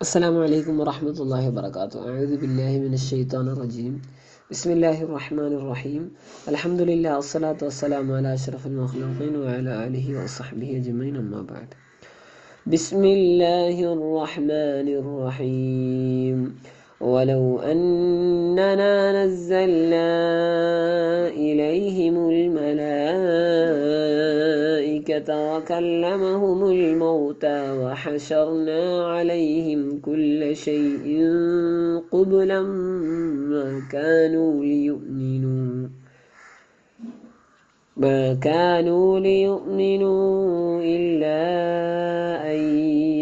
السلام عليكم ورحمة الله وبركاته. أعوذ بالله من الشيطان الرجيم. بسم الله الرحمن الرحيم. الحمد لله والصلاة والسلام على أشرف المخلوقين وعلى آله وصحبه أجمعين أما بعد. بسم الله الرحمن الرحيم. ولو أننا نزلنا إليهم الملائكة وكلمهم الموتى وحشرنا عليهم كل شيء قبلا ما كانوا ليؤمنوا. ما كانوا ليؤمنوا إلا أن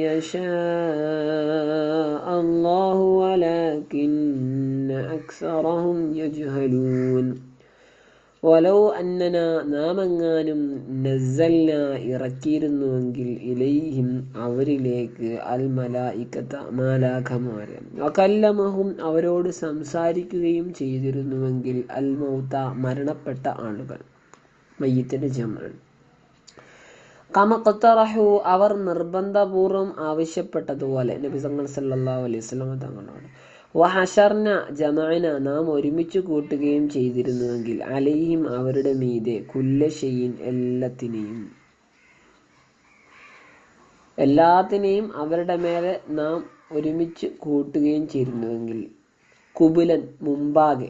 يشاء الله ولكن أكثرهم يجهلون. വലോ അന്നന നാമെങ്ങാനും നസല്ല ഇറക്കിയിരുന്നുവെങ്കിൽ ഇലൈഹിം അവരിലേക്ക് അൽ മലായിക്കത്ത മാലാഖമാരെ അകല്ലമഹും അവരോട് സംസാരിക്കുകയും ചെയ്തിരുന്നുവെങ്കിൽ അൽ മൗത്ത മരണപ്പെട്ട ആളുകൾ. മയ്യത്തിന്റെ ജമാണ് കമക്കത്തറഹു അവർ നിർബന്ധപൂർവം ആവശ്യപ്പെട്ടതുപോലെ നബി തങ്ങൾ സല്ലാ അലൈഹി സ്വലമ തങ്ങളോട് വഹഷർന ജമാന നാം ഒരുമിച്ച് കൂട്ടുകയും ചെയ്തിരുന്നുവെങ്കിൽ അലൈഹിം അവരുടെ മീതെ കുല്ലശയിൻ എല്ലാത്തിനെയും. എല്ലാത്തിനെയും അവരുടെ മേലെ നാം ഒരുമിച്ച് കൂട്ടുകയും ചെയ്തിരുന്നുവെങ്കിൽ കുബുലൻ മുമ്പാകെ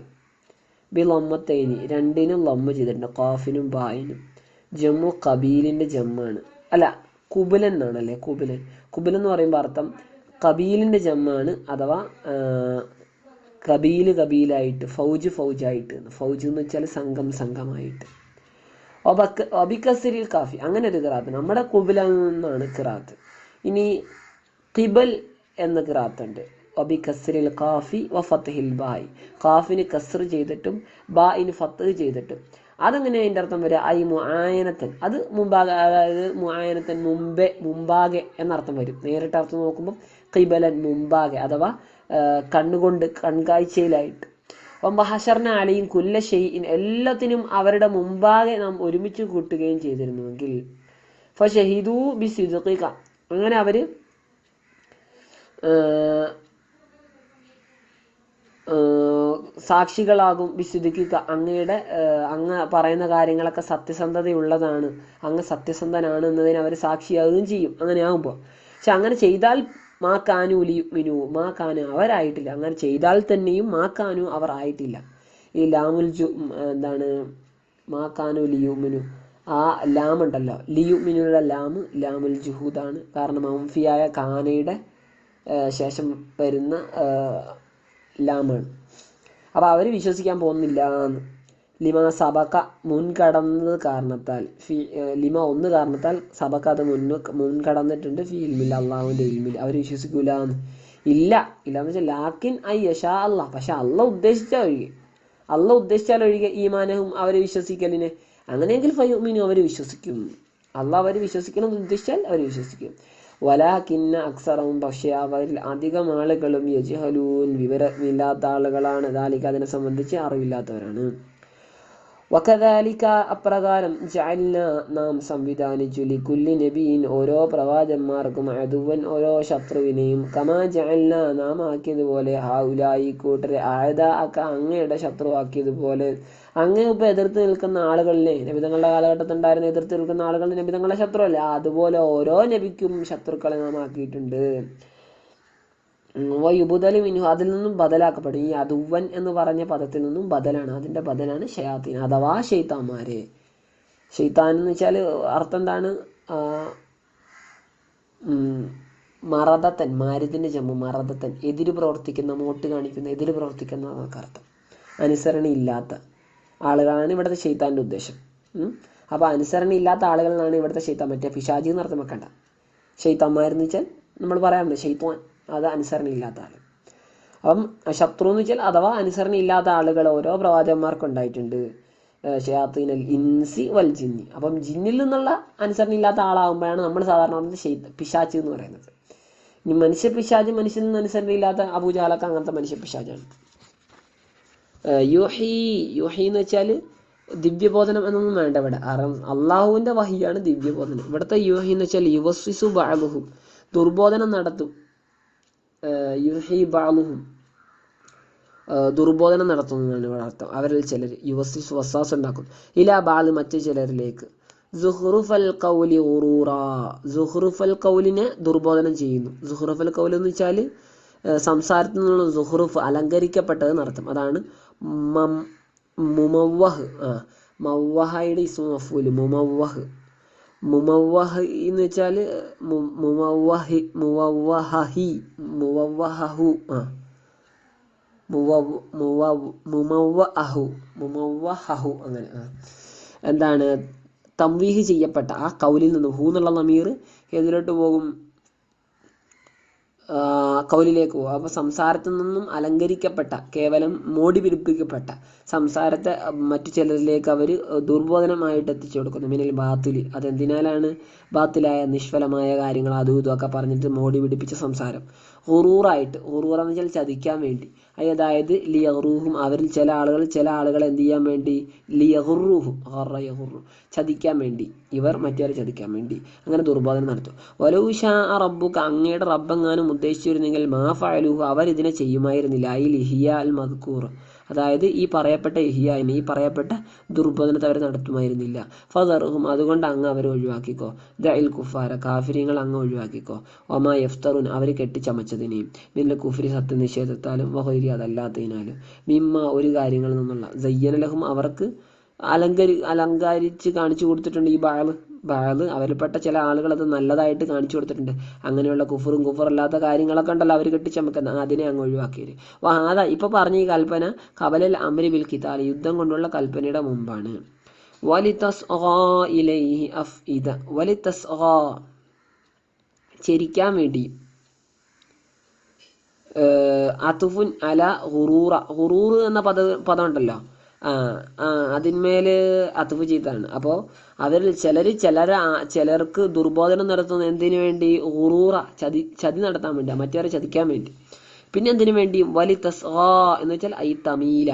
ബി ലൊമ്മത്തേനി രണ്ടിനും ലൊമ്മ ചെയ്തിട്ടുണ്ട്. കാഫിനും ബായിനും. ജമ്മു കബീലിന്റെ ജമ്മാണ്. അല്ല കുബുലൻ എന്നാണല്ലേ കുബുലൻ? കുബുലൻ എന്ന് പറയുമ്പോൾ അർത്ഥം കബീലിന്റെ ജമ്മാണ് അഥവാ കബീൽ കബീലായിട്ട് ഫൗജ് ഫൗജായിട്ട്. ഫൗജ് എന്ന് വെച്ചാൽ സംഘം സംഘമായിട്ട്. ഒബക്ക് ഒബിക്കസിരിൽ കാഫി. അങ്ങനെ ഒരു കിറാത്ത്. നമ്മുടെ കുബില നിന്നാണ് കിറാത്ത്. ഇനി കിബൽ എന്ന കിറാത്തുണ്ട്. ഒബി കാഫി വ ഫത്തഹിൽ ബായ്. കാഫിന് കസർ ചെയ്തിട്ടും ബായിന് ഫത്ത് ചെയ്തിട്ടും. അതങ്ങനെ അതിന്റെ അർത്ഥം വരിക ഐ മുആയനത്തൻ. അത് മുമ്പാകെ അതായത് മുആയനത്തൻ മുമ്പേ മുമ്പാകെ എന്നർത്ഥം വരും. നേരിട്ട് അർത്ഥം നോക്കുമ്പോൾ കിബലൻ മുമ്പാകെ അഥവാ കണ്ണുകൊണ്ട് കൺകാഴ്ചയിലായിട്ട്. അപ്പം ഹഷറിന അലയും കുല്ല ഷെയ്യിൻ എല്ലാത്തിനും അവരുടെ മുമ്പാകെ നാം ഒരുമിച്ച് കൂട്ടുകയും ചെയ്തിരുന്നുവെങ്കിൽ അങ്ങനെ അവർ സാക്ഷികളാകും വിശുദ്ധിക്കുക അങ്ങയുടെ അങ്ങ് പറയുന്ന കാര്യങ്ങളൊക്കെ സത്യസന്ധതയുള്ളതാണ്. അങ്ങ് സത്യസന്ധനാണ് എന്നതിന് അവർ സാക്ഷിയാകുകയും ചെയ്യും. അങ്ങനെ ആകുമ്പോൾ പക്ഷെ അങ്ങനെ ചെയ്താൽ മാ കാനു ലിയുമിനു മാ കാനു അവരായിട്ടില്ല. അങ്ങനെ ചെയ്താൽ തന്നെയും മാ കാനു അവർ ആയിട്ടില്ല. ഈ ലാമുൽ ജു എന്താണ് മാ കാനു ലിയുമിനു ആ ലാം ഉണ്ടല്ലോ. ലിയുമിനുള്ള ലാമ് ലാമുൽ ജുഹൂദാണ്. കാരണം അംഫിയായ കാനയുടെ ശേഷം വരുന്ന ലാമാണ്. അപ്പോൾ അവർ വിശ്വസിക്കാൻ പോകുന്നില്ല എന്ന് ലിമ സബക്ക മുൻകടന്നത് കാരണത്താൽ ഫി ലിമ ഒന്ന് കാരണത്താൽ സബക്ക അത് മുൻ മുൻകടന്നിട്ടുണ്ട് ഫി ഇൽമില്ല അള്ളാഹുവിന്റെ ഇൽമിൽ അവർ വിശ്വസിക്കൂല ഇല്ല ഇല്ല എന്ന് വെച്ചാൽ ലാക്കിൻ ഐ യഷാ അള്ളാഹ് പക്ഷെ അള്ള ഉദ്ദേശിച്ചാൽ ഒഴികെ. അള്ള ഉദ്ദേശിച്ചാൽ ഒഴികെ ഈമാനവും അവരെ വിശ്വസിക്കലിനെ. അങ്ങനെയെങ്കിൽ ഫയുമിനും അവർ വിശ്വസിക്കും. അള്ളാഹ് അവർ വിശ്വസിക്കണം എന്ന് ഉദ്ദേശിച്ചാൽ അവർ വിശ്വസിക്കും. വലാക്കിന്ന അക്സറവും പക്ഷേ അവരിൽ അധികം ആളുകളും യജ്ഹലൂൻ വിവരമില്ലാത്ത ആളുകളാണ്. ദാലിക്ക് അതിനെ സംബന്ധിച്ച് അറിവില്ലാത്തവരാണ്. വക്കദാലിക്ക അപ്രകാരം ജഅൽന നാം സംവിധാനിച്ചു. ലിക്കുല്ലി നബിയിൻ ഓരോ പ്രവാചന്മാർക്കും അതുവൻ ഓരോ ശത്രുവിനെയും കമാ ജഅൽന നാം ആക്കിയതുപോലെ ഹൗലായി കൂട്ടരെ ആയത അക്ക അങ്ങയുടെ ശത്രുവാക്കിയതുപോലെ അങ്ങ് ഇപ്പോൾ എതിർത്ത് നിൽക്കുന്ന ആളുകളിലെ നബിതങ്ങളുടെ കാലഘട്ടത്തിൽ ഉണ്ടായിരുന്ന എതിർത്ത് നിൽക്കുന്ന ആളുകൾ നബിതങ്ങളുടെ ശത്രുവല്ല? അതുപോലെ ഓരോ നബിക്കും ശത്രുക്കളെ നാം ആക്കിയിട്ടുണ്ട്. വയുബുദലി മിനു അതിൽ നിന്നും ബദലാക്കപ്പെടും. ഈ അതുവൻ എന്ന് പറഞ്ഞ പദത്തിൽ നിന്നും ബദലാണ്. അതിന്റെ ബദലാണ് ഷയാത്തീൻ അഥവാ ഷെയ്ത്താന്മാരെ ഷെയ്ത്താൻ എന്ന് വെച്ചാൽ അർത്ഥം എന്താണ്? മറദത്തൻ മാരുതിന്റെ ജമ്മു മറദത്തൻ. എതിര് പ്രവർത്തിക്കുന്ന മോട്ട് കാണിക്കുന്ന എതിര് പ്രവർത്തിക്കുന്ന എന്നൊക്കെ അർത്ഥം. അനുസരണ ഇല്ലാത്ത ആളുകളാണ് ഇവിടുത്തെ ഷെയ്ത്താന്റെ ഉദ്ദേശം. അപ്പോൾ അനുസരണ ഇല്ലാത്ത ആളുകളാണ് ഇവിടുത്തെ ഷെയ്ത്താൻ മറ്റേ പിശാജി എന്ന് അർത്ഥം വെക്കണ്ട. ഷെയ്ത്താന്മാരെന്ന് വെച്ചാൽ നമ്മൾ പറയാറുണ്ട് ഷെയ്ത്താൻ അത് അനുസരണ ഇല്ലാത്ത ആൾ അപ്പം ശത്രു എന്ന് വെച്ചാൽ അഥവാ അനുസരണ ഇല്ലാത്ത ആളുകൾ ഓരോ പ്രവാചകന്മാർക്ക് ഉണ്ടായിട്ടുണ്ട്. ഷയാത്തീനൽ ഇൻസി വൽ ജിന്നി. അപ്പം ജിന്നിൽ നിന്നുള്ള അനുസരണ ഇല്ലാത്ത ആളാകുമ്പോഴാണ് നമ്മൾ സാധാരണ ഷെയ് പിശാച്ച് എന്ന് പറയുന്നത്. ഇനി മനുഷ്യ പിശാജ് മനുഷ്യൻ നിന്ന് അനുസരണ ഇല്ലാത്ത അബൂജാലൊക്കെ അങ്ങനത്തെ മനുഷ്യ പിശാജാണ് യുഹി യുഹി എന്ന് വെച്ചാൽ ദിവ്യബോധനം എന്നൊന്നും വേണ്ട ഇവിടെ. കാരണം അള്ളാഹുവിന്റെ വഹിയാണ് ദിവ്യബോധനം. ഇവിടുത്തെ യുഹി എന്ന് വെച്ചാൽ യുവസ്വിസു ബാബുഹു ദുർബോധനം നടത്തും. യുഹി ബാലുഹും ദുർബോധനം നടത്തുന്നതാണ് ഇവിടെ അർത്ഥം. അവരിൽ ചിലർ യുവസിൽ വസാസ് ഉണ്ടാക്കും. ഇലാ ബാലു മറ്റു ചിലരിലേക്ക്. സുഹ്റുഫൽ കൗലി ഉറൂറ. സുഹ്റുഫൽ കൗലിനെ ദുർബോധനം ചെയ്യുന്നു. സുഹ്റുഫൽ കൗൽ എന്ന് വെച്ചാൽ സംസാരത്തിൽ നിന്നുള്ള സുഹ്റുഫ് അലങ്കരിക്കപ്പെട്ടത് നടത്തും അതാണ് മം മുമവ്വഹ്. ആ മവ്വഹയുടെ ഇസ്മു മഫൂൽ മുമവ്വഹ്. മുമവ്വഹ് എന്ന് വെച്ചാൽ മുമവ്വഹി മുവവ്വഹി മുവവ്വഹു ആ. മുമവ്വഅഹു മുമവ്വഹു അങ്ങനെ ആ. എന്താണ്? തംവീഹ് ചെയ്യപ്പെട്ട ആ കൗലിൽ നിന്ന് ഹൂ എന്നുള്ള നമീർ ഏതിലോട്ട് പോകും. കൗലിലേക്ക് പോകും അപ്പോൾ സംസാരത്തിൽ നിന്നും അലങ്കരിക്കപ്പെട്ട കേവലം മോടി പിടിപ്പിക്കപ്പെട്ട സംസാരത്തെ മറ്റു ചിലരിലേക്ക് അവർ ദുർബോധനമായിട്ട് എത്തിച്ചു കൊടുക്കുന്നു. മിനൽ ബാത്തിൽ അതെന്തിനാലാണ് ബാത്തിലായ നിഷ്ഫലമായ കാര്യങ്ങൾ അതും ഇതും ഒക്കെ പറഞ്ഞിട്ട് മോടി പിടിപ്പിച്ച സംസാരം? ഹുറൂറായിട്ട് ഹുറൂർ എന്ന് വെച്ചാൽ ചതിക്കാൻ വേണ്ടി. അതായത് ലിയഹ്റൂഹും അവരിൽ ചില ആളുകൾ ചില ആളുകൾ എന്ത് ചെയ്യാൻ വേണ്ടി? ലിയഹുറൂഹും യഹുറു ചതിക്കാൻ വേണ്ടി. ഇവർ മറ്റേ ചതിക്കാൻ വേണ്ടി അങ്ങനെ ദുർബോധനം നടത്തും. വലൂഷാ റബ്ബുക്ക് അങ്ങയുടെ റബ്ബെങ്ങാനും ഉദ്ദേശിച്ചിരുന്നെങ്കിൽ മാ ഫഅലൂഹു അവർ ഇതിനെ ചെയ്യുമായിരുന്നില്ല. ഈ ലിഹിയ അൽ മദ്കൂർ. അതായത് ഈ പറയപ്പെട്ട ഇഹിയായ്മ ഈ പറയപ്പെട്ട ദുർബോധനത്തെ അവർ നടത്തുമായിരുന്നില്ല. ഫതർഹും അതുകൊണ്ട് അങ്ങ് അവരെ ഒഴിവാക്കിക്കോ. ദൽ കുഫാര കാഫിര്യങ്ങൾ അങ്ങ് ഒഴിവാക്കിക്കോ. ഒമാ യഫ്തറുൻ അവർ കെട്ടിച്ചമച്ചതിനെയും. പിന്നെ കുഫരി സത്യനിഷേധത്താലും വഹൈരി അതല്ലാത്തതിനാലും. മിമ്മ ഒരു കാര്യങ്ങളിൽ നിന്നുള്ള. സയ്യനലഹും അവർക്ക് അലങ്കരി അലങ്കരിച്ച് കാണിച്ചു കൊടുത്തിട്ടുണ്ട് ഈ ബാൾ. ബാൾ അവരിൽപ്പെട്ട ചില ആളുകൾ അത് നല്ലതായിട്ട് കാണിച്ചു കൊടുത്തിട്ടുണ്ട്. അങ്ങനെയുള്ള കുഫറും കുഫറല്ലാത്ത കാര്യങ്ങളൊക്കെ ഉണ്ടല്ലോ അവർ കെട്ടിച്ചമക്കുന്ന അതിനെ അങ്ങ് ഒഴിവാക്കിയത്. വാദ ഇപ്പൊ പറഞ്ഞ ഈ കൽപ്പന കബലൽ അമരി ബിൽ യുദ്ധം കൊണ്ടുള്ള കൽപ്പനയുടെ മുമ്പാണ്. വലിത്തസ് ചെരിക്കാൻ വേണ്ടി. അതുഫുൻ അല ഹുറൂറ ഹുറൂർ എന്ന പദ പദം ഉണ്ടല്ലോ. ആ അത്തുഫ് ചെയ്താണ് അപ്പോൾ അതിൽ ചിലർ ചിലർ ചിലർക്ക് ദുർബോധനം നടത്തുന്ന എന്തിനു വേണ്ടി? ഉറൂറ ചതി ചതി നടത്താൻ വേണ്ടി മറ്റവരെ ചതിക്കാൻ വേണ്ടി. പിന്നെ എന്തിനു വേണ്ടി? വലി തസ് എന്ന് വെച്ചാൽ ഐ തമീല.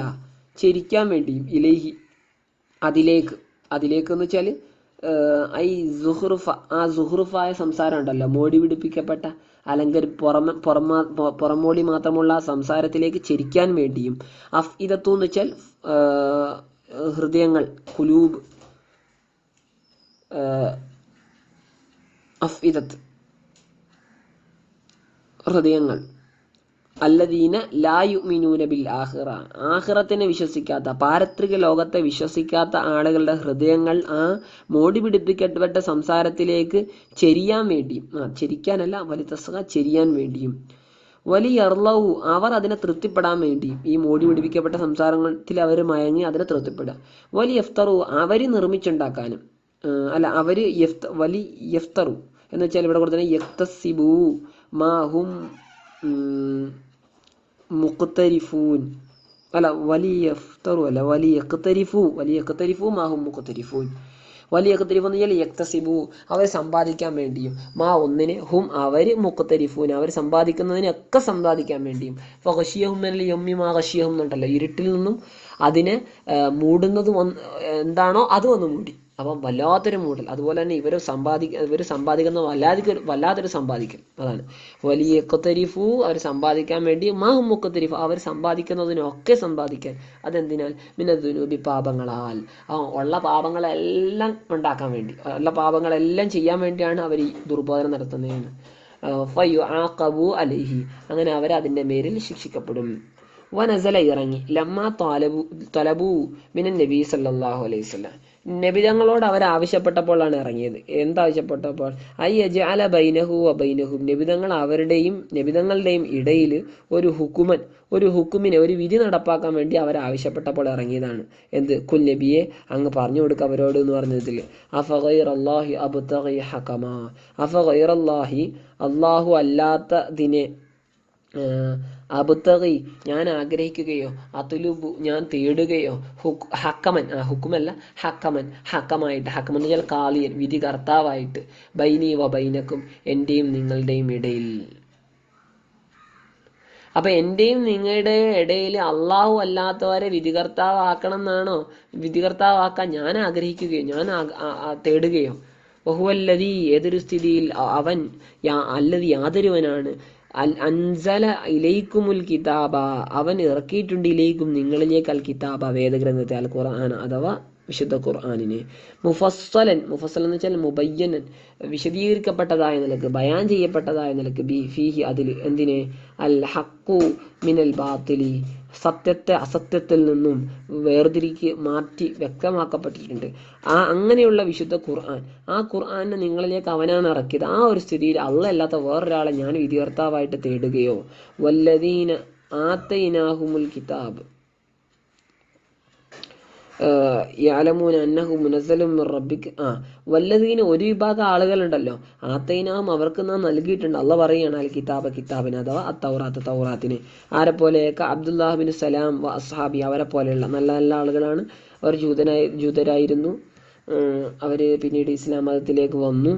ചിരിക്കാൻ വേണ്ടിയും ഇലേഹി അതിലേക്ക്. അതിലേക്ക് എന്ന് വെച്ചാൽ ഐ സുഹൃഫ ആ സുഹൃഫായ സംസാരം ഉണ്ടല്ലോ മോടി പിടിപ്പിക്കപ്പെട്ട അലങ്കരി പുറമ പുറമാ പുറമോടി മാത്രമുള്ള സംസാരത്തിലേക്ക് ചിരിക്കാൻ വേണ്ടിയും അഫ് ഇതത്തു എന്ന് വെച്ചാൽ ഹൃദയങ്ങൾ കുലൂബ് അഫ് ഇതത്ത് ഹൃദയങ്ങൾ. അല്ലദീന ലാ യുമിനൂന ബിൽ ആഹിറ ആഹിറത്തിനെ വിശ്വസിക്കാത്ത പാരത്രിക ലോകത്തെ വിശ്വസിക്കാത്ത ആളുകളുടെ ഹൃദയങ്ങൾ ആ മോടി പിടിപ്പിക്കപ്പെട്ട സംസാരത്തിലേക്ക് ചെരിയാൻ വേണ്ടിയും ആ ചെരിക്കാനല്ല വലിതസ്ക ചെരിയാൻ വേണ്ടിയും. വലിയ അർലവു അവർ അതിനെ തൃപ്തിപ്പെടാൻ വേണ്ടിയും ഈ മോടി പിടിപ്പിക്കപ്പെട്ട സംസാരത്തിൽ അവർ മയങ്ങി അതിനെ തൃപ്തിപ്പെടുക. വലിയ എഫ്തറു അവർ നിർമ്മിച്ചുണ്ടാക്കാനും അല്ല അവർ യഫ്ത വലി യഫ്തറു എന്ന് വെച്ചാൽ ഇവിടെ കൊടുത്തത് യക്തസിബു മാഹും മുഖത്തരിഫൂൻ അല്ല വലിയ അല്ല വലിയ കത്തരിഫു വലിയ കത്തരിഫു മാഹും മുഖത്തരിഫൂൻ വലിയ കത്തരിഫു എന്ന് വെച്ചാൽ യക്തസിബു അവർ സമ്പാദിക്കാൻ വേണ്ടിയും. മാ ഒന്നിനെ ഹും അവർ മുഖത്തരിഫൂൻ അവർ സമ്പാദിക്കുന്നതിനൊക്കെ സമ്പാദിക്കാൻ വേണ്ടിയും. ഫഹഷിയഹും അല്ല യമ്മി മാ ഹഷിയഹും എന്നുണ്ടല്ലോ ഇരുട്ടിൽ നിന്നും അതിനെ മൂടുന്നത് എന്താണോ അത് വന്ന് മൂടി. അപ്പം വല്ലാത്തൊരു മൂടൽ. അതുപോലെ തന്നെ ഇവർ സമ്പാദി ഇവർ സമ്പാദിക്കുന്ന വല്ലാതെ വല്ലാത്തൊരു സമ്പാദിക്കൽ. അതാണ്. വലിയ കൊത്തരിഫു അവർ സമ്പാദിക്കാൻ വേണ്ടി മാഹും മുക്കത്തരിഫു അവർ സമ്പാദിക്കുന്നതിനൊക്കെ സമ്പാദിക്കാൻ. അതെന്തിനാൽ? പിന്നെ ദുനൂബി പാപങ്ങളാൽ. ആ ഉള്ള പാപങ്ങളെല്ലാം ഉണ്ടാക്കാൻ വേണ്ടി. ഉള്ള പാപങ്ങളെല്ലാം ചെയ്യാൻ വേണ്ടിയാണ് അവർ ഈ ദുർബോധനം നടത്തുന്നതെന്ന് ഫയു ആഖബു അലൈഹി. അങ്ങനെ അവർ അതിന്റെ പേരിൽ ശിക്ഷിക്കപ്പെടും. വനസല ഇറങ്ങി. ലമ്മ ത്വലബു ത്വലബു മിനൻ നബി സല്ലല്ലാഹു അലൈഹി വസല്ലം നബിതങ്ങളോട് അവർ ആവശ്യപ്പെട്ടപ്പോഴാണ് ഇറങ്ങിയത്. എന്താവശ്യപ്പെട്ടപ്പോൾ ഐ അജാല ബൈനഹു വബൈനഹും നബിതങ്ങൾ അവരുടെയും നബിതങ്ങളുടെയും ഇടയിൽ ഒരു ഹുക്കുമൻ ഒരു ഹുക്കുമിനെ ഒരു വിധി നടപ്പാക്കാൻ വേണ്ടി അവർ ആവശ്യപ്പെട്ടപ്പോൾ ഇറങ്ങിയതാണ്. എന്ത്? കുൽ നബിയെ അങ്ങ് പറഞ്ഞു കൊടുക്കുക അവരോട് എന്ന് പറഞ്ഞതിൽ. അഫഗൈർ അള്ളാഹി അബുത്തഹി ഹക്കമാ അഫഗൈർ അള്ളാഹി അള്ളാഹു അല്ലാത്തതിനെ അബുത്തകി ഞാൻ ആഗ്രഹിക്കുകയോ അതുലുബു ഞാൻ തേടുകയോ ഹുക് ഹക്കമൻ ആ ഹുക്കുമല്ല ഹക്കമൻ ഹക്കമായിട്ട് ഹക്കമൻ എന്ന് വെച്ചാൽ കാളിയൻ വിധി കർത്താവായിട്ട് ബൈനീവ ബൈനക്കും എന്റെയും നിങ്ങളുടെയും ഇടയിൽ. അപ്പൊ എന്റെയും നിങ്ങളുടെ ഇടയിൽ അള്ളാഹു അല്ലാത്തവരെ വിധികർത്താവാക്കണം എന്നാണോ വിധികർത്താവാക്കാൻ ഞാൻ ആഗ്രഹിക്കുകയോ ഞാൻ തേടുകയോ? ബഹുവല്ലതി ഏതൊരു സ്ഥിതിയിൽ അവൻ അല്ലതി യാതൊരുവനാണ്. അൻസല ഇലൈക്കുമുൽ കിതാബ. അവൻ ഇറക്കിയിട്ടുണ്ട് ഇലൈക്കും നിങ്ങളിലേക്ക് അൽ കിതാബ വേദഗ്രന്ഥത്തെ അൽ ഖുർആൻ അഥവാ വിശുദ്ധ ഖുർആാനിനെ. മുഫസ്സലൻ മുഫസ്സൽ എന്ന് വെച്ചാൽ മുബയ്യനൻ വിശദീകരിക്കപ്പെട്ടതായ നിലയ്ക്ക് ബയാൻ ചെയ്യപ്പെട്ടതായ നിലയ്ക്ക് ബി ഫീഹി അതിൽ എന്തിനെ? അൽ ഹക്കു മിനൽ ബാത്തിലി. സത്യത്തെ അസത്യത്തിൽ നിന്നും വേർതിരിക്ക് മാറ്റി വ്യക്തമാക്കപ്പെട്ടിട്ടുണ്ട്. ആ അങ്ങനെയുള്ള വിശുദ്ധ ഖുർആൻ ആ ഖുർആനെ നിങ്ങളിലേക്ക് അവനാണ് ഇറക്കിയത്. ആ ഒരു സ്ഥിതിയിൽ അള്ള അല്ലാത്ത വേറൊരാളെ ഞാൻ വിധികർത്താവായിട്ട് തേടുകയോ? വല്ലതീന ആത്തയിനാഹുമുൽ കിതാബ്. വല്ലതീന് ഒരു വിഭാഗം ആളുകളുണ്ടല്ലോ. ആത്തൈനാം അവർക്ക് നാം നൽകിയിട്ടുണ്ട്. അല്ല പറയുകയാണ് അൽ കിതാബ് കിതാബിന് അഥവാ അത്തൗറാത്ത് തൗറാത്തിന്. ആരെ പോലെ അബ്ദുല്ലാഹിബിൻ സലാം വ അസ്ഹാബി അവരെ പോലെയുള്ള നല്ല നല്ല ആളുകളാണ്. അവർ ജൂതനായി ജൂതരായിരുന്നു. അവർ പിന്നീട് ഇസ്ലാം മതത്തിലേക്ക് വന്നു.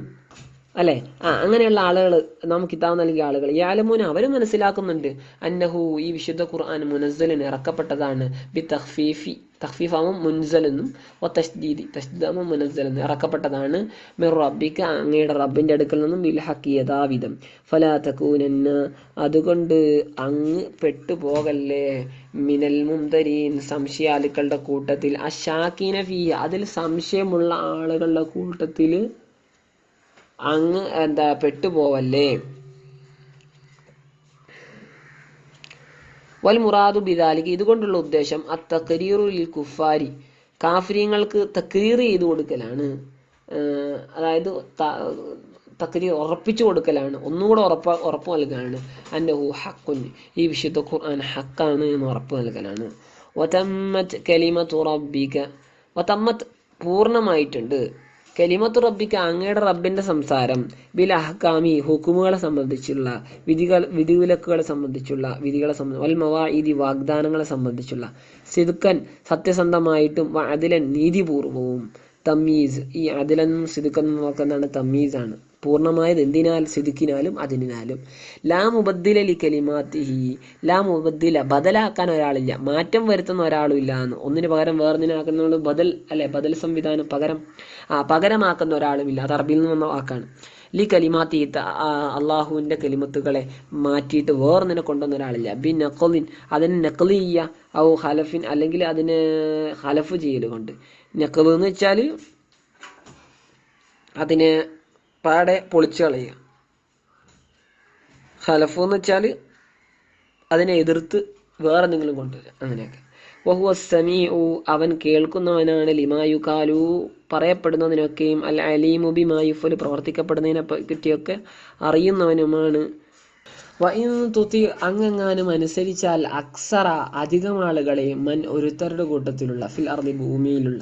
അല്ലേ? ആ അങ്ങനെയുള്ള ആളുകൾ നാം കിതാബ് നൽകിയ ആളുകൾ. യാലമൂന അവർ മനസ്സിലാക്കുന്നുണ്ട്. അന്നഹു ഈ വിശുദ്ധ ഖുർആൻ മുനസ്സലിന് ഇറക്കപ്പെട്ടതാണ്. ബി തഹ്ഫീഫി തഹ്ഫീഫാമും മുൻസലെന്നും ഒ തഷ്ദീദി തഷ്ദാമും മുനസ്സലെന്നും ഇറക്കപ്പെട്ടതാണ്. മിർ റബ്ബിക്ക് അങ്ങയുടെ റബ്ബിന്റെ അടുക്കൽ നിന്നും ബിൽ ഹക്കി യഥാവിധം. ഫലാ അതുകൊണ്ട് അങ്ങ് പെട്ടുപോകല്ലേ? മിനൽ മുംതരീൻ സംശയാലുക്കളുടെ കൂട്ടത്തിൽ. അഷാക്കീന ഫീ അതിൽ സംശയമുള്ള ആളുകളുടെ കൂട്ടത്തിൽ അങ്ങ് എന്താ പെട്ടുപോവല്ലേ? വൽ മുറാദു ബിദാലിക്ക് ഇതുകൊണ്ടുള്ള ഉദ്ദേശം അത്തക്കരീറുൽ കുഫാരി. കാഫര്യങ്ങൾക്ക് തക്രീർ ചെയ്ത് കൊടുക്കലാണ്. അതായത് തക്രീർ ഉറപ്പിച്ചു കൊടുക്കലാണ്. ഒന്നുകൂടെ ഉറപ്പ ഉറപ്പ് നൽകലാണ് അന്റെ ഹു ഹക്കുൻ ഈ വിശുദ്ധ ഖുർആൻ ഹക്കാണ് എന്ന് ഉറപ്പ് നൽകലാണ് വതമ്മത്ത് കലിമ തുറബിക വതമ്മത്ത് പൂർണമായിട്ടുണ്ട്. കലിമത്തു റബ്ബിക്ക് അങ്ങയുടെ റബ്ബിന്റെ സംസാരം ബിൽ അഹ്കാമി ഹുക്കുമുകളെ സംബന്ധിച്ചുള്ള വിധികൾ വിധിവിലക്കുകളെ സംബന്ധിച്ചുള്ള വിധികളെ സംബന്ധിച്ച് മവാഇദി വാഗ്ദാനങ്ങളെ സംബന്ധിച്ചുള്ള സിദുക്കൻ സത്യസന്ധമായിട്ടും അതിലൻ നീതിപൂർവവും തമ്മീസ് ഈ അതിലെന്നും സിദുക്കെന്നും നോക്കുന്നതാണ് തമ്മീസാണ്. പൂർണമായത് എന്തിനാൽ? സിദുക്കിനാലും അതിനാലും. ലാ ലി കലിമാത്തിഹി. ലാ മുബദ്ദില ബദലാക്കാൻ ഒരാളില്ല. മാറ്റം വരുത്തുന്ന ഒരാളും ഇല്ല എന്ന്. ഒന്നിന് പകരം വേറൊന്നിനാക്കുന്ന ബദൽ അല്ലെ ബദൽ സംവിധാനം പകരം ആ പകരമാക്കുന്ന ഒരാളും ഇല്ല അത് അറബിയിൽ നിന്ന് വന്ന വാക്കാണ്. ലി കലിമാത്തി അള്ളാഹുവിന്റെ കലിമത്തുകളെ മാറ്റിയിട്ട് വേറൊന്നിനെ കൊണ്ടുവന്ന ഒരാളില്ല. ബി നഖലിൻ അതിന് ചെയ്യുക ഔ ഹലഫിൻ അല്ലെങ്കിൽ അതിന് ഹലഫ് ചെയ്യലുകൊണ്ട്. കൊണ്ട് നഖൽ എന്ന് വെച്ചാൽ അതിനെ പാടെ പൊളിച്ചു കളയുക. ഹലഫ് എന്ന് വെച്ചാൽ അതിനെ എതിർത്ത് വേറെ എന്തെങ്കിലും കൊണ്ടുവരിക. അങ്ങനെയൊക്കെ. വഹുവ സമീഉ അവൻ കേൾക്കുന്നവനാണ്. ലിമായു കാലു പറയപ്പെടുന്നതിനൊക്കെയും അല്ല അലീമു ബിമായുഫൽ പ്രവർത്തിക്കപ്പെടുന്നതിനെ പറ്റിയൊക്കെ അറിയുന്നവനുമാണ്. തുത്തി തുതി അങ്ങെങ്ങാനും അനുസരിച്ചാൽ അക്സറ അധികം ആളുകളെ മൻ ഒരുത്തരുടെ കൂട്ടത്തിലുള്ള ഫിൽ അർദി ഭൂമിയിലുള്ള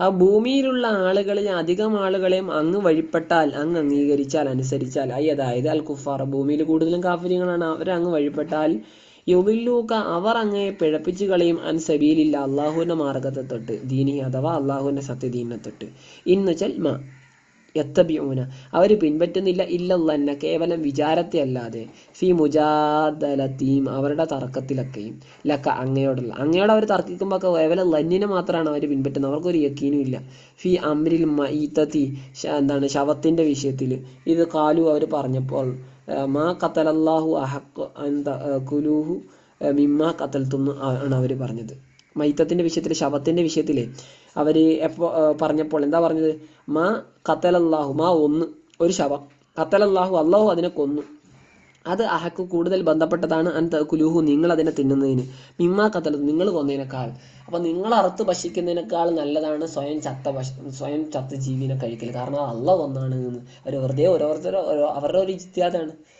ആ ഭൂമിയിലുള്ള ആളുകളിൽ അധികം ആളുകളെയും അങ്ങ് വഴിപ്പെട്ടാൽ അങ്ങ് അംഗീകരിച്ചാൽ അനുസരിച്ചാൽ ഐ അതായത് അൽ കുഫാർ ഭൂമിയിൽ കൂടുതലും കാഫര്യങ്ങളാണ് അവർ അങ്ങ് വഴിപ്പെട്ടാൽ യുബില്ലൂക്ക അവർ അങ്ങയെ പിഴപ്പിച്ചു കളയും അൻ സബീലില്ല അള്ളാഹുവിന്റെ മാർഗത്തെ തൊട്ട് ദീനി അഥവാ അള്ളാഹുവിന്റെ സത്യദീനെ തൊട്ട്. ഇന്ന് ചൽമ യത്തബിയൂന അവർ പിൻപറ്റുന്നില്ല ഇല്ലല്ല കേവലം വിചാരത്തെ അല്ലാതെ. ഫി മുജാദലത്തീം അവരുടെ തർക്കത്തിലൊക്കെയും. ലക്ക അങ്ങയോടുള്ള. അങ്ങയോട് അവർ തർക്കിക്കുമ്പോൾ ഒക്കെ കേവലം ലന്നിനെ മാത്രമാണ് അവർ പിൻപറ്റുന്നത്. അവർക്കൊരു യക്കീനും ഇല്ല. ഫി അമ്രിൽ മീത്തത്തി എന്താണ് ശവത്തിന്റെ വിഷയത്തിൽ ഇത് കാലു അവർ പറഞ്ഞപ്പോൾ മാ കത്തലല്ലാഹു അഹക്ക് കുലൂഹു മിമ്മ കത്തൽത്തുന്നു ആണ് അവർ പറഞ്ഞത്. മൈത്തത്തിന്റെ വിഷയത്തിൽ ശവത്തിന്റെ വിഷയത്തിൽ അവർ എപ്പോ പറഞ്ഞപ്പോൾ എന്താ പറഞ്ഞത്? മാ കത്തലല്ലാഹു മാ ഒന്ന് ഒരു ശവം. കത്തലല്ലാഹു അള്ളാഹു അതിനെ കൊന്നു. അത് അഹക്ക് കൂടുതൽ ബന്ധപ്പെട്ടതാണ്. അൻ കുലുഹു നിങ്ങൾ അതിനെ തിന്നുന്നതിന്. മിമ്മാ കത്തൽ നിങ്ങൾ കൊന്നതിനേക്കാൾ. അപ്പൊ നിങ്ങൾ അറുത്ത് ഭക്ഷിക്കുന്നതിനേക്കാൾ നല്ലതാണ് സ്വയം ചത്ത സ്വയം ചത്ത ജീവിനെ കഴിക്കൽ കാരണം അള്ള കൊന്നാണ് അവർ വെറുതെ ഓരോരുത്തരോ അവരുടെ ഒരു ഇജ്തിയാദാണ് ആ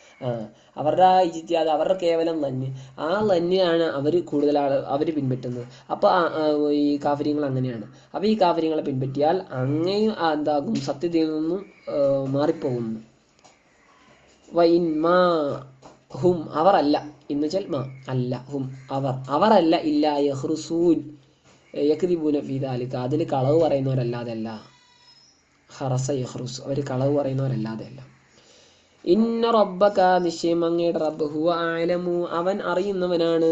അവരുടെ ആ ഇജിത്യാദ് അവരുടെ കേവലം ലഞ്ഞ് ആ ലഞ്ഞാണ് അവർ കൂടുതൽ അവർ പിൻപറ്റുന്നത്. അപ്പോൾ ഈ കാഫര്യങ്ങൾ അങ്ങനെയാണ്. അപ്പോൾ ഈ കാഫര്യങ്ങളെ പിൻപറ്റിയാൽ അങ്ങയും എന്താകും? സത്യത്തിൽ നിന്നും മാറിപ്പോകുന്നു. വൈൻ മാ ഹും അവർ അല്ല. എന്ന് വെച്ചാൽ മാ അല്ല ഹും അവർ. അവരല്ല ഇല്ല യഹ്റുസൂൻ. യക്തിബൂന ദാലിക. അതിൽ കളവ് പറയുന്നവരല്ലാതെ അല്ല. ഹറസ യഹ്റുസ്. അവർ കളവ് പറയുന്നവരല്ലാതെ അല്ല. ഇന്ന റബ്ബക നിശ്ചയം അങ്ങയുടെ റബ്ബ്. ഹുവ ആലമു അവൻ അറിയുന്നവനാണ്.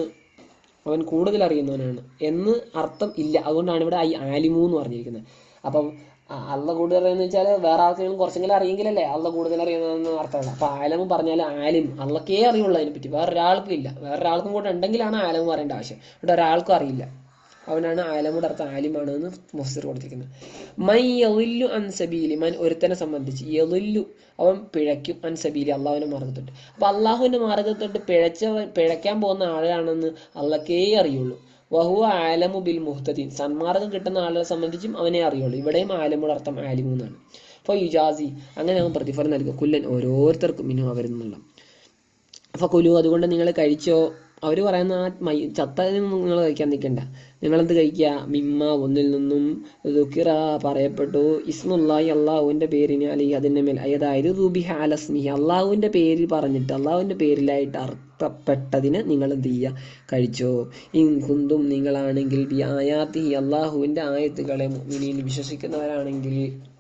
അവൻ കൂടുതൽ അറിയുന്നവനാണ്. എന്ന് അർത്ഥം ഇല്ല. അതുകൊണ്ടാണ് ഇവിടെ ഐ ആലിമു എന്ന് പറഞ്ഞിരിക്കുന്നത്. അപ്പം അള്ള കൂടുതൽ അറിയുന്ന വെച്ചാൽ വേറെ ആൾക്കാരും കുറച്ചെങ്കിലും അറിയെങ്കിലല്ലേ അള്ള കൂടുതൽ അറിയുന്നതെന്ന് അർത്ഥമാണ് അപ്പൊ ആലം പറഞ്ഞാൽ ആലിം. അള്ളക്കേ അറിയുള്ളൂ അതിനെപ്പറ്റി. വേറൊരാൾക്കും ഇല്ല. വേറൊരാൾക്കും കൂടെ ഉണ്ടെങ്കിലാണ് ആലം പറയേണ്ട ആവശ്യം. ഇവിടെ ഒരാൾക്കും അറിയില്ല. അവനാണ് ആലമുടെ അർത്ഥം ആലിമാണ് എന്ന് മുഫ്സിർ കൊടുത്തിരിക്കുന്നത്. മൈ യലുല്ലു അൻസബീലി മൻ ഒരുത്തനെ സംബന്ധിച്ച് യലില്ലു അവൻ പിഴയ്ക്കും അൻസബീലി അള്ളാഹുവിന്റെ മാർഗത്തോട്ട്. അപ്പൊ അള്ളാഹുവിന്റെ മാർഗത്തോട്ട് പിഴച്ചവൻ പിഴയ്ക്കാൻ പോകുന്ന ആളാണെന്ന് അള്ളക്കേ അറിയുള്ളൂ. വഹുവ ആലമു ബിൽ മുഹ്തദീൻ സന്മാർഗം കിട്ടുന്ന ആളുകളെ സംബന്ധിച്ചും അവനെ അറിയുള്ളൂ. ഇവിടെയും ആലമുടെ അർത്ഥം ആലിമു എന്നാണ്. അപ്പോൾ യുജാസി അങ്ങനെ അവൻ പ്രതിഫലം നൽകും. കുല്ലൻ ഓരോരുത്തർക്കും ഇനി അവരിൽ നിന്നുള്ള അപ്പോൾ കുലു അതുകൊണ്ട് നിങ്ങൾ കഴിച്ചോ? അവർ പറയുന്ന ആ മൈ ചത്തതിനൊന്നും നിങ്ങൾ കഴിക്കാൻ നിൽക്കണ്ട. നിങ്ങളെന്ത് കഴിക്കുക? മിമ്മ ഒന്നിൽ നിന്നും ദുക്കിറ പറയപ്പെട്ടു. ഇസ്മുല്ലായി അള്ളാഹുവിന്റെ പേരിന് അല്ലെങ്കിൽ അതിന്റെ മേൽ അതായത് റുബിഹ അലസ്മി അള്ളാഹുവിന്റെ പേരിൽ പറഞ്ഞിട്ട് അള്ളാഹുവിന്റെ പേരിലായിട്ട് അർത്ഥപ്പെട്ടതിന് നിങ്ങൾ എന്ത് ചെയ്യുക? കഴിച്ചോ. ഇൻ കുന്തും നിങ്ങളാണെങ്കിൽ ബി ആയാത്തി അള്ളാഹുവിന്റെ ആയത്തുകളെ മിനിയിൽ വിശ്വസിക്കുന്നവരാണെങ്കിൽ